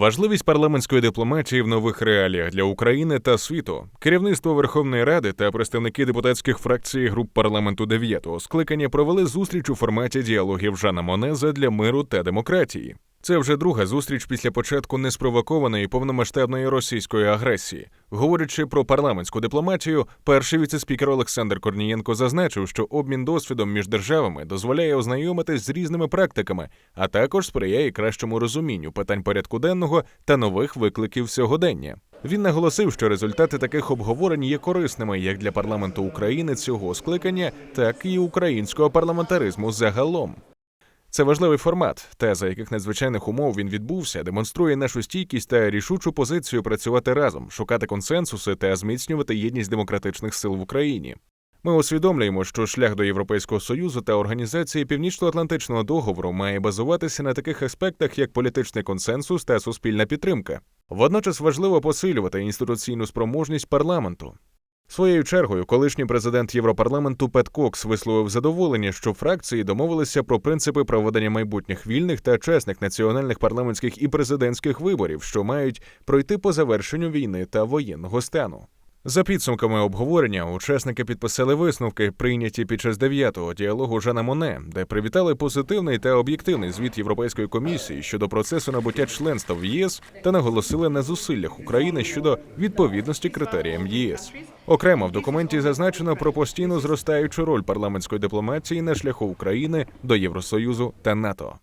Важливість парламентської дипломатії в нових реаліях для України та світу. Керівництво Верховної Ради та представники депутатських фракцій груп парламенту дев'ятого скликання провели зустріч у форматі діалогів Жана Монеза для миру та демократії. Це вже друга зустріч після початку неспровокованої повномасштабної російської агресії. Говорячи про парламентську дипломатію, перший віцеспікер Олександр Корнієнко зазначив, що обмін досвідом між державами дозволяє ознайомитись з різними практиками, а також сприяє кращому розумінню питань порядку денного та нових викликів сьогодення. Він наголосив, що результати таких обговорень є корисними як для парламенту України цього скликання, так і українського парламентаризму загалом. Це важливий формат, те, за яких надзвичайних умов він відбувся, демонструє нашу стійкість та рішучу позицію працювати разом, шукати консенсуси та зміцнювати єдність демократичних сил в Україні. Ми усвідомлюємо, що шлях до Європейського союзу та організації Північно-Атлантичного договору має базуватися на таких аспектах, як політичний консенсус та суспільна підтримка. Водночас важливо посилювати інституційну спроможність парламенту. Своєю чергою, колишній президент Європарламенту Пет Кокс висловив задоволення, що фракції домовилися про принципи проведення майбутніх вільних та чесних національних парламентських і президентських виборів, що мають пройти по завершенню війни та воєнного стану. За підсумками обговорення, учасники підписали висновки, прийняті під час дев'ятого діалогу Жана Моне, де привітали позитивний та об'єктивний звіт Європейської комісії щодо процесу набуття членства в ЄС та наголосили на зусиллях України щодо відповідності критеріям ЄС. Окремо в документі зазначено про постійно зростаючу роль парламентської дипломатії на шляху України до Євросоюзу та НАТО.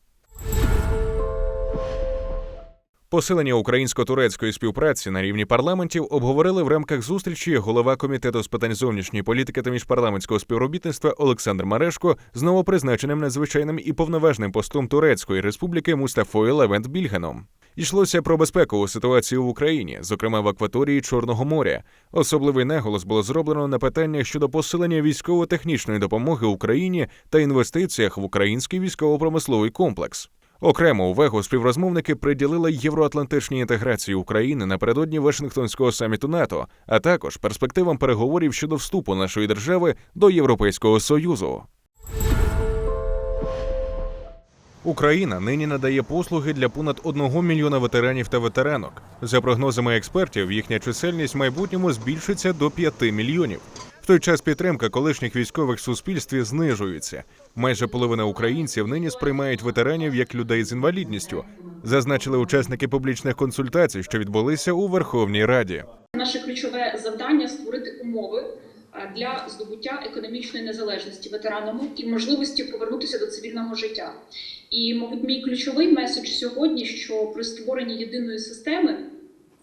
Посилення українсько-турецької співпраці на рівні парламентів обговорили в рамках зустрічі голова комітету з питань зовнішньої політики та міжпарламентського співробітництва Олександр Марешко з новопризначеним надзвичайним і повноважним постом Турецької республіки Мустафою Левент Більганом. Йшлося про безпекову ситуацію в Україні, зокрема в акваторії Чорного моря. Особливий наголос було зроблено на питаннях щодо посилення військово-технічної допомоги Україні та інвестиціях в український військово-промисловий комплекс. Окрему увагу співрозмовники приділили євроатлантичній інтеграції України напередодні Вашингтонського саміту НАТО, а також перспективам переговорів щодо вступу нашої держави до Європейського союзу. Україна нині надає послуги для понад 1 мільйона ветеранів та ветеранок. За прогнозами експертів, їхня чисельність в майбутньому збільшиться до 5 мільйонів. Той час підтримка колишніх військових в суспільстві знижується. Майже половина українців нині сприймають ветеранів як людей з інвалідністю, зазначили учасники публічних консультацій, що відбулися у Верховній Раді. Наше ключове завдання створити умови для здобуття економічної незалежності ветеранами і можливості повернутися до цивільного життя. І, мабуть, мій ключовий меседж сьогодні, що при створенні єдиної системи,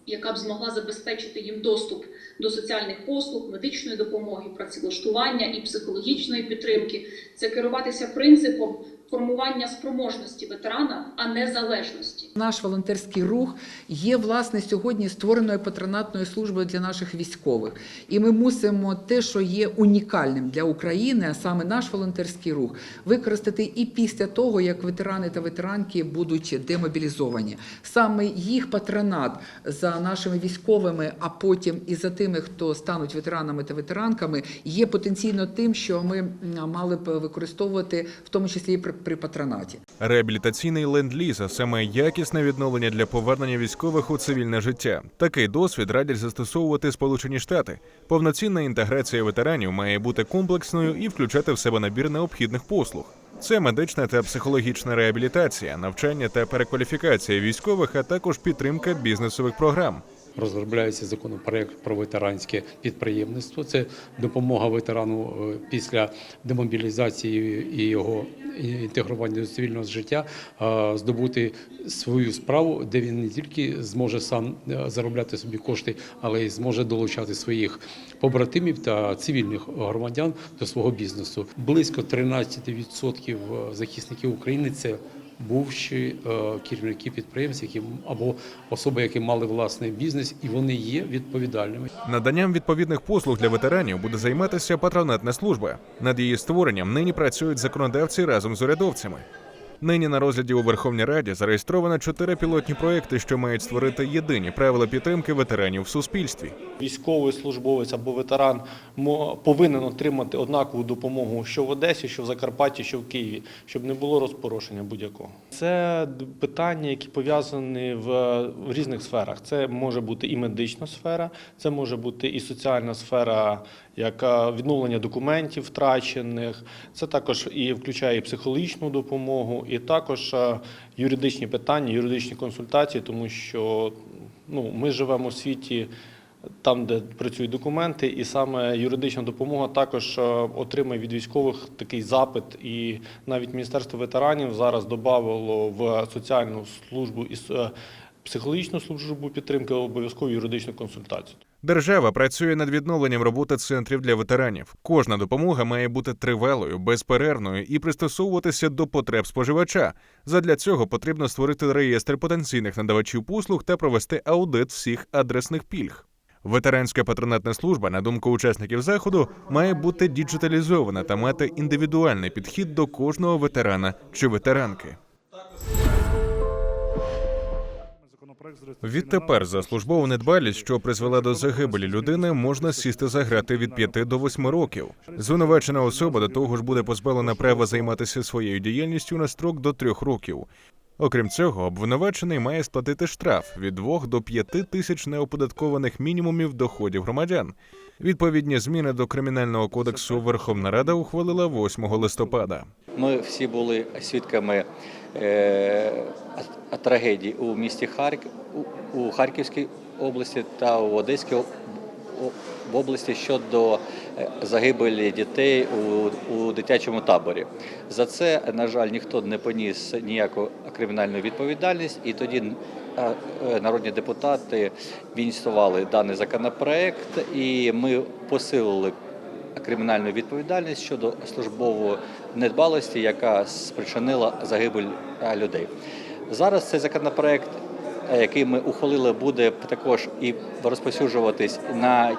яка б змогла забезпечити їм доступ до соціальних послуг, медичної допомоги, працевлаштування і психологічної підтримки, це керуватися принципом формування спроможності ветерана, а не залежності. Наш волонтерський рух є власне сьогодні створеною патронатною службою для наших військових, і ми мусимо те, що є унікальним для України, а саме наш волонтерський рух, використати і після того, як ветерани та ветеранки будуть демобілізовані. Саме їх патронат за нашими військовими, а потім і за тими, хто стануть ветеранами та ветеранками, є потенційно тим, що ми мали б використовувати в тому числі і при, при патронаті. Реабілітаційний ленд-ліз, а саме якісне відновлення для повернення військових у цивільне життя. Такий досвід радять застосовувати Сполучені Штати. Повноцінна інтеграція ветеранів має бути комплексною і включати в себе набір необхідних послуг. Це медична та психологічна реабілітація, навчання та перекваліфікація військових, а також підтримка бізнесових програм. Розробляється законопроект про ветеранське підприємництво. Це допомога ветерану е, після демобілізації і його інтегрування до цивільного життя е, здобути свою справу, де він не тільки зможе сам е, заробляти собі кошти, але й зможе долучати своїх побратимів та цивільних громадян до свого бізнесу. Близько 13% захисників України це бувші е, керівники підприємств, які або особи, які мали власний бізнес, і вони є відповідальними. Наданням відповідних послуг для ветеранів буде займатися патронатна служба. Над її створенням нині працюють законодавці разом з урядовцями. Нині на розгляді у Верховній Раді зареєстровано чотири пілотні проекти, що мають створити єдині правила підтримки ветеранів в суспільстві. Військовий службовець або ветеран повинен отримати однакову допомогу що в Одесі, що в Закарпатті, що в Києві, щоб не було розпорошення будь-якого. Це питання, які пов'язані в різних сферах. Це може бути і медична сфера, це може бути і соціальна сфера, як відновлення документів втрачених. Це також і включає психологічну допомогу, і також е, юридичні питання, юридичні консультації, тому що ну, ми живемо в світі там, де працюють документи, і саме юридична допомога також е, отримує від військових такий запит. І навіть Міністерство ветеранів зараз додавало в соціальну службу і с- е, психологічну службу підтримки обов'язкову юридичну консультацію. Держава працює над відновленням роботи центрів для ветеранів. Кожна допомога має бути тривалою, безперервною і пристосовуватися до потреб споживача. Задля цього потрібно створити реєстр потенційних надавачів послуг та провести аудит всіх адресних пільг. Ветеранська патронатна служба, на думку учасників заходу, має бути діджиталізована та мати індивідуальний підхід до кожного ветерана чи ветеранки. Відтепер за службову недбалість, що призвела до загибелі людини, можна сісти за грати від 5 до 8 років. Звинувачена особа до того ж буде позбавлена права займатися своєю діяльністю на строк до 3 років. Окрім цього, обвинувачений має сплатити штраф від 2 до 5 тисяч неоподаткованих мінімумів доходів громадян. Відповідні зміни до кримінального кодексу Верховна Рада ухвалила 8 листопада. Ми всі були свідками е, трагедії у місті Харків, у, Харківській області та у Одеській в області щодо е, загибелі дітей у, у дитячому таборі. За це, на жаль, ніхто не поніс ніяку кримінальну відповідальність, і тоді е, народні депутати ініціювали даний законопроект, і ми посилили кримінальну відповідальність щодо службової недбалості, яка спричинила загибель е, людей. Зараз цей законопроект, е, який ми ухвалили, буде також і розповсюджуватись на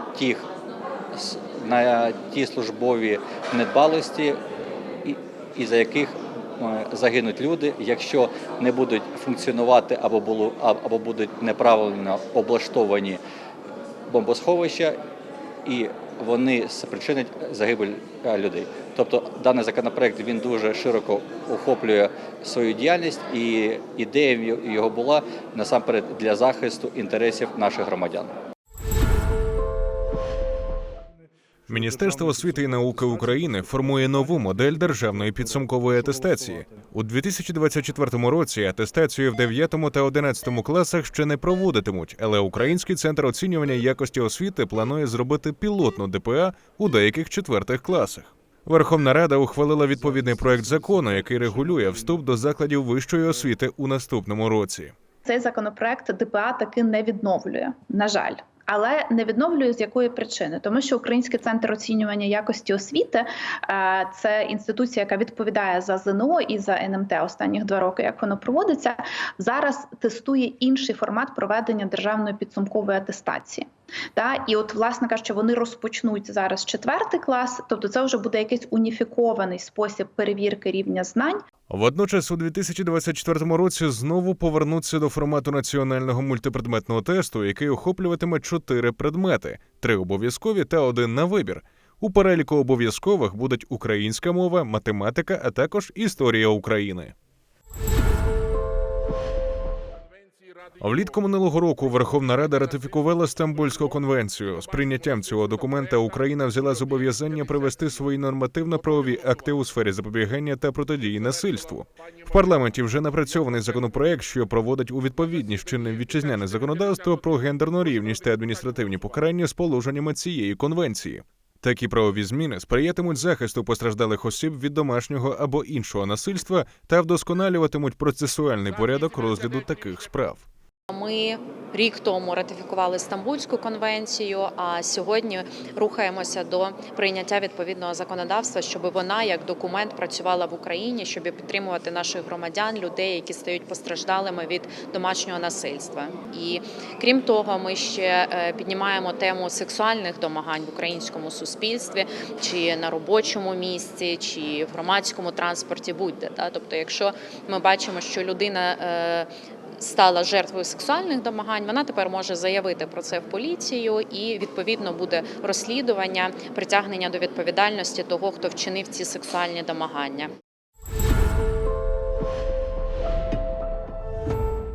с- на ті службові недбалості, і, і за яких е, загинуть люди, якщо не будуть функціонувати або було або будуть неправильно облаштовані бомбосховища, і вони спричинять загибель е, людей. Тобто даний законопроект він дуже широко охоплює свою діяльність, і ідея його була насамперед для захисту інтересів наших громадян. Міністерство освіти і науки України формує нову модель державної підсумкової атестації. У 2024 році атестацію в 9 та 11 класах ще не проводитимуть, але Український центр оцінювання якості освіти планує зробити пілотну ДПА у деяких четвертих класах. Верховна Рада ухвалила відповідний проект закону, який регулює вступ до закладів вищої освіти у наступному році. Цей законопроект ДПА таки не відновлює, на жаль. Але не відновлює з якої причини, тому що Український центр оцінювання якості освіти е, це інституція, яка відповідає за ЗНО і за НМТ останніх два роки, як воно проводиться. Зараз тестує інший формат проведення державної підсумкової атестації. Та і от, власне кажучи, вони розпочнуть зараз четвертий клас, тобто це вже буде якийсь уніфікований спосіб перевірки рівня знань. Водночас, у 2024 році знову повернуться до формату національного мультипредметного тесту, який охоплюватиме чотири предмети: три обов'язкові та один на вибір. У переліку обов'язкових будуть українська мова, математика, а також історія України. Влітку минулого року Верховна Рада ратифікувала Стамбульську конвенцію. З прийняттям цього документа Україна взяла зобов'язання привести свої нормативно-правові акти у сфері запобігання та протидії насильству. В парламенті вже напрацьований законопроект, що проводить у відповідність чинним вітчизняне законодавство про гендерну рівність та адміністративні покарання з положеннями цієї конвенції. Такі правові зміни сприятимуть захисту постраждалих осіб від домашнього або іншого насильства та вдосконалюватимуть процесуальний порядок розгляду таких справ. Ми рік тому ратифікували Стамбульську конвенцію. А сьогодні рухаємося до прийняття відповідного законодавства, щоб вона як документ працювала в Україні, щоб підтримувати наших громадян, людей, які стають постраждалими від домашнього насильства. І крім того, ми ще е, піднімаємо тему сексуальних домагань в українському суспільстві, чи на робочому місці, чи в громадському транспорті, будь-де. Тобто, якщо ми бачимо, що людина е, стала жертвою сексуальних домагань, вона тепер може заявити про це в поліцію, і відповідно буде розслідування, притягнення до відповідальності того, хто вчинив ці сексуальні домагання.